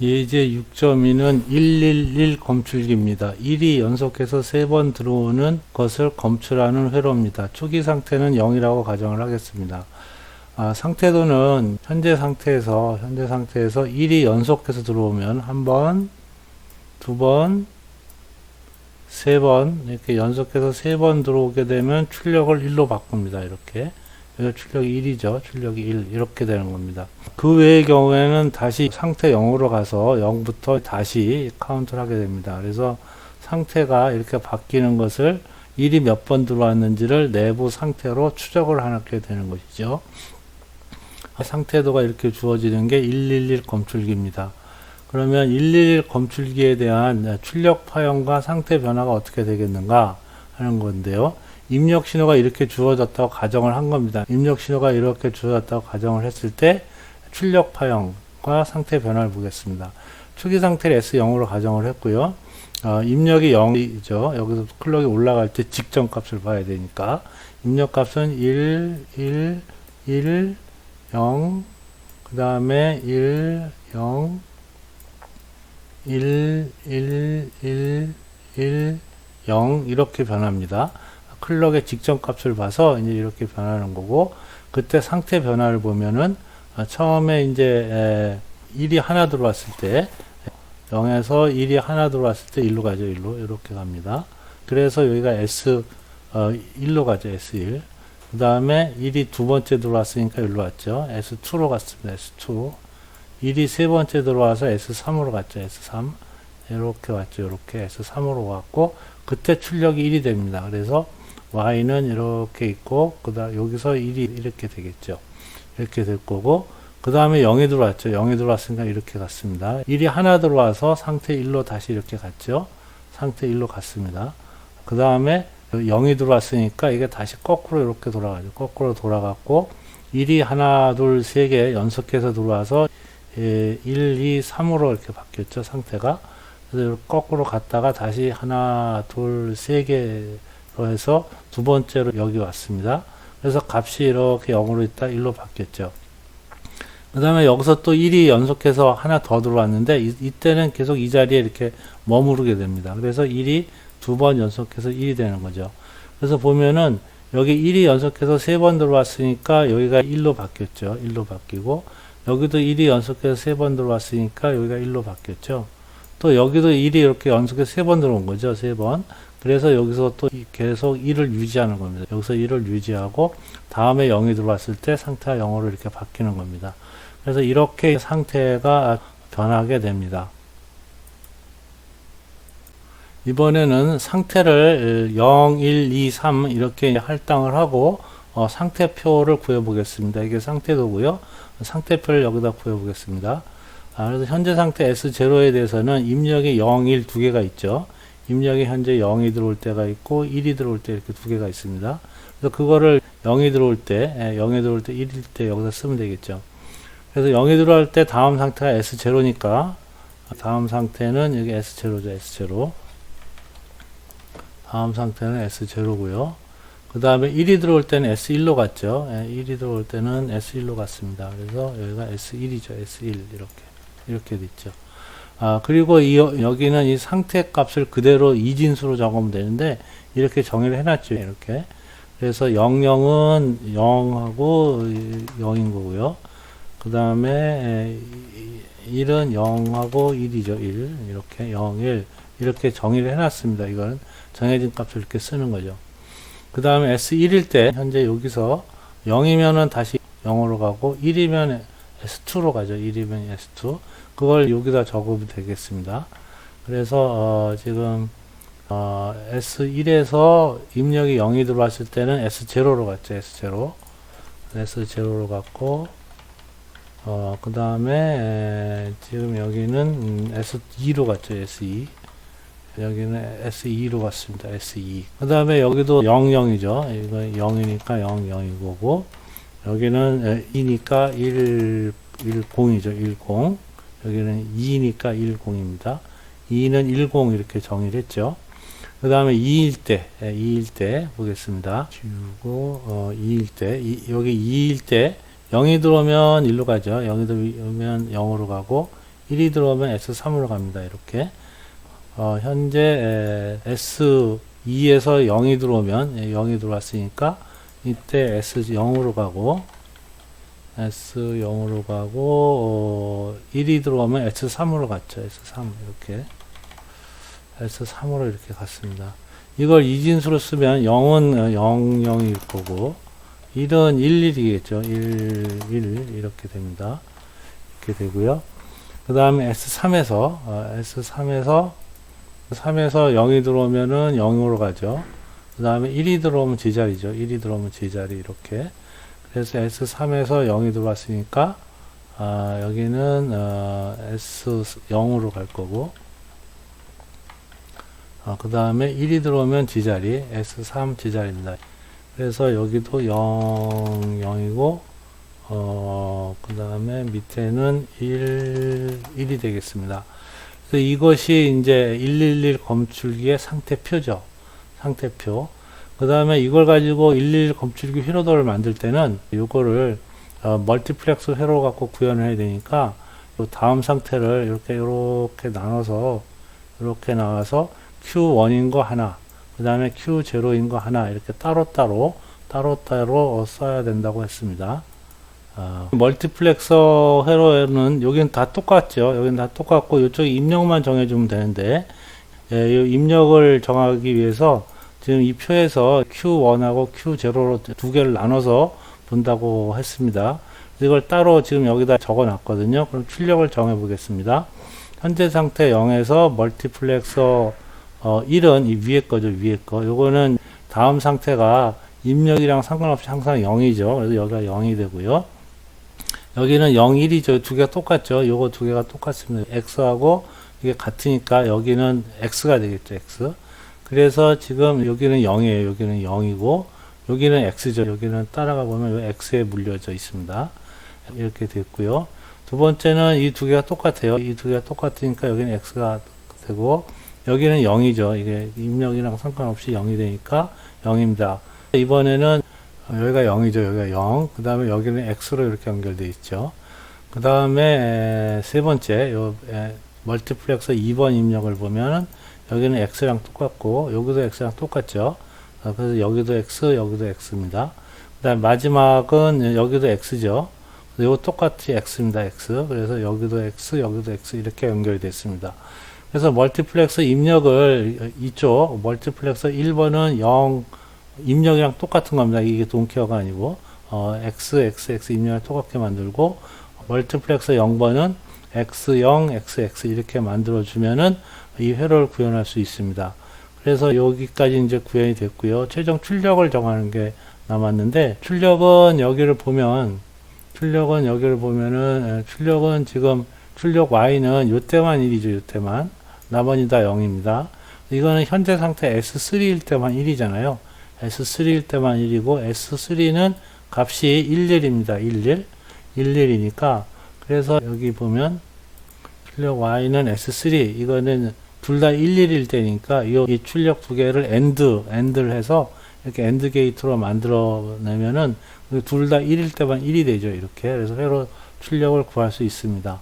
예제 6.2는 111 검출기입니다. 1이 연속해서 3번 들어오는 것을 검출하는 회로입니다. 초기 상태는 0이라고 가정을 하겠습니다. 아, 상태도는 현재 상태에서 현재 상태에서 1이 연속해서 들어오면 한 번, 두 번, 세 번 이렇게 연속해서 세 번 들어오게 되면 출력을 1로 바꿉니다. 이렇게. 그래서 출력이 1이죠. 출력이 1 이렇게 되는 겁니다. 그 외의 경우에는 다시 상태 0으로 가서 0부터 다시 카운트를 하게 됩니다. 그래서 상태가 이렇게 바뀌는 것을 1이 몇 번 들어왔는지를 내부 상태로 추적을 하게 되는 것이죠. 상태도가 이렇게 주어지는 게 111 검출기입니다. 그러면 111 검출기에 대한 출력 파형과 상태 변화가 어떻게 되겠는가 하는 건데요. 입력 신호가 이렇게 주어졌다고 가정을 한 겁니다. 입력 신호가 이렇게 주어졌다고 가정을 했을 때 출력 파형과 상태 변화를 보겠습니다. 초기 상태를 S0으로 가정을 했고요. 어, 입력이 0이죠. 여기서 클럭이 올라갈 때 직전 값을 봐야 되니까 입력 값은 1, 1, 1, 0, 그 다음에 1, 0, 1, 1, 1, 1, 0 이렇게 변합니다. 클럭의 직전 값을 봐서 이제 이렇게 변하는 거고 그때 상태 변화를 보면은 아, 처음에 이제 1이 하나 들어왔을 때 0에서 1이 하나 들어왔을 때 1로 가죠. 1로 이렇게 갑니다. 그래서 여기가 S 어, 1로 가죠. S1 그 다음에 1이 두 번째 들어왔으니까 1로 왔죠. S2로 갔습니다. S2 1이 세 번째 들어와서 S3으로 갔죠. S3 이렇게 왔죠. 이렇게 S3으로 왔고 그때 출력이 1이 됩니다. 그래서 y는 이렇게 있고 그다음 여기서 1이 이렇게 되겠죠. 이렇게 될 거고 그 다음에 0이 들어왔죠. 0이 들어왔으니까 이렇게 갔습니다. 1이 하나 들어와서 상태 1로 다시 이렇게 갔죠. 상태 1로 갔습니다. 그 다음에 0이 들어왔으니까 이게 다시 거꾸로 이렇게 돌아가죠. 거꾸로 돌아갔고 1이 하나, 둘, 세 개 연속해서 들어와서 1, 2, 3으로 이렇게 바뀌었죠. 상태가. 그래서 거꾸로 갔다가 다시 하나, 둘, 세 개 로 해서 두 번째로 여기 왔습니다. 그래서 값이 이렇게 0으로 있다 1로 바뀌었죠. 그 다음에 여기서 또 1이 연속해서 하나 더 들어왔는데 이, 때는 계속 이 자리에 이렇게 머무르게 됩니다. 그래서 1이 두 번 연속해서 1이 되는 거죠. 그래서 보면은 여기 1이 연속해서 세 번 들어왔으니까 여기가 1로 바뀌었죠. 1로 바뀌고 여기도 1이 연속해서 세 번 들어왔으니까 여기가 1로 바뀌었죠. 또 여기도 1이 이렇게 연속해서 세 번 들어온 거죠. 세 번. 그래서 여기서 또 계속 1을 유지하는 겁니다. 여기서 1을 유지하고 다음에 0이 들어왔을 때 상태가 0으로 이렇게 바뀌는 겁니다. 그래서 이렇게 상태가 변하게 됩니다. 이번에는 상태를 0, 1, 2, 3 이렇게 할당을 하고 어, 상태표를 구해 보겠습니다. 이게 상태도고요. 상태표를 여기다 구해 보겠습니다. 아, 그래서 현재 상태 S0에 대해서는 입력이 0, 1 두 개가 있죠. 입력이 현재 0이 들어올 때가 있고 1이 들어올 때 이렇게 두 개가 있습니다. 그래서 그거를 0이 들어올 때, 0이 들어올 때 1일 때 여기서 쓰면 되겠죠. 그래서 0이 들어올 때 다음 상태가 S0니까 다음 상태는 여기 S0죠, S0. 다음 상태는 S0고요. 그 다음에 1이 들어올 때는 S1로 갔죠. 1이 들어올 때는 S1로 갔습니다. 그래서 여기가 S1이죠. S1 이렇게 이렇게 됐죠. 아 그리고 이, 여기는 이 상태 값을 그대로 이진수로 적으면 되는데 이렇게 정의를 해놨죠. 이렇게 그래서 00은 0하고 0인 거고요. 그 다음에 1은 0하고 1이죠. 1 이렇게 0, 1 이렇게 정의를 해놨습니다. 이건 정해진 값을 이렇게 쓰는 거죠. 그 다음에 S1일 때 현재 여기서 0이면은 다시 0으로 가고 1이면 S2로 가죠. 1이면 S2 그걸 여기다 적으면 되겠습니다. 그래서 어 지금 어 S1에서 입력이 0이 들어왔을 때는 S0로 갔죠. S0 S0로 갔고 어, 그 다음에 지금 여기는 음, S2로 갔죠. S2 여기는 S2로 갔습니다. S2 그 다음에 여기도 00이죠. 이거 0이니까 0, 0이 거고 여기는 2니까 1, 10이죠. 10 여기는 2니까 10입니다. 2는 10 이렇게 정의를 했죠. 그 다음에 2일 때, 2일 때 보겠습니다. 지우고, 어, 2일 때, 이, 여기 2일 때, 0이 들어오면 1로 가죠. 0이 들어오면 0으로 가고, 1이 들어오면 S3으로 갑니다. 이렇게. 어, 현재 에, S2에서 0이 들어오면 예, 0이 들어왔으니까 이때 S0으로 가고 S0으로 가고 어, 1이 들어오면 S3으로 갔죠. S3 이렇게 S3으로 이렇게 갔습니다. 이걸 이진수로 쓰면 0은 0, 0일 거고 1은 1, 1이겠죠. 1, 1 이렇게 됩니다. 이렇게 되고요. 그 다음에 S3에서 어, S3에서 3에서 0이 들어오면은 0으로 가죠. 그 다음에 1이 들어오면 제자리죠. 1이 들어오면 제자리 이렇게. 그래서 S3에서 0이 들어왔으니까 아, 여기는 어, S0으로 갈 거고 아, 그 다음에 1이 들어오면 제자리 S3 제자리입니다. 그래서 여기도 0, 0이고 어, 그 다음에 밑에는 1, 1이 되겠습니다. 그래서 이것이 이제 111 검출기의 상태표죠. 상태표. 그 다음에 이걸 가지고 111 검출기 회로도를 만들 때는 이거를 어, 멀티플렉스 회로 갖고 구현을 해야 되니까 요 다음 상태를 이렇게 이렇게 나눠서 이렇게 나와서 Q1인 거 하나, 그 다음에 Q0인 거 하나 이렇게 따로따로 따로따로 써야 된다고 했습니다. 어, 멀티플렉서 회로에는 여기는 다 똑같죠. 여기는 다 똑같고 이쪽 입력만 정해주면 되는데 예, 이 입력을 정하기 위해서 지금 이 표에서 Q1하고 Q0로 두 개를 나눠서 본다고 했습니다. 이걸 따로 지금 여기다 적어 놨거든요. 그럼 출력을 정해 보겠습니다. 현재 상태 0에서 멀티플렉서 어, 1은 이 위에 거죠. 위에 거. 요거는 다음 상태가 입력이랑 상관없이 항상 0이죠. 그래서 여기가 0이 되고요. 여기는 0, 1이죠. 두 개가 똑같죠. 요거 두 개가 똑같습니다. x하고 이게 같으니까 여기는 x가 되겠죠. x. 그래서 지금 여기는 0이에요. 여기는 0이고 여기는 x죠. 여기는 따라가 보면 요 x에 물려져 있습니다. 이렇게 됐고요. 두 번째는 이 두 개가 똑같아요. 이 두 개가 똑같으니까 여기는 x가 되고 여기는 0이죠. 이게 입력이랑 상관없이 0이 되니까 0입니다. 이번에는 여기가 0이죠. 여기가 0. 그 다음에 여기는 x로 이렇게 연결되어 있죠. 그 다음에 세 번째 멀티플렉서 2번 입력을 보면은 여기는 x랑 똑같고 여기도 x랑 똑같죠. 어, 그래서 여기도 x, 여기도 x입니다. 그 다음 마지막은 여기도 x죠. 이거 똑같이 x입니다. x. 그래서 여기도 x, 여기도 x 이렇게 연결이 됐습니다. 그래서 멀티플렉서 입력을 이쪽 멀티플렉서 1번은 0 입력이랑 똑같은 겁니다. 이게 동키어가 아니고 어, x, x, x 입력을 똑같게 만들고 멀티플렉서 0번은 x0, xx 이렇게 만들어 주면은 이 회로를 구현할 수 있습니다. 그래서 여기까지 이제 구현이 됐고요. 최종 출력을 정하는 게 남았는데 출력은 여기를 보면 출력은 여기를 보면은 에, 출력은 지금 출력 y는 요때만 1이죠. 요때만 나머지 다 0입니다. 이거는 현재 상태 S3일 때만 1이잖아요. S3일 때만 1이고 S3는 값이 11입니다. 11. 11이니까 그래서 여기 보면 출력 y는 S3 이거는 둘 다 11일 때니까 이, 이 출력 두 개를 AND, AND를 해서 이렇게 AND 게이트로 만들어내면은 둘 다 1일 때만 1이 되죠. 이렇게. 그래서 회로 출력을 구할 수 있습니다.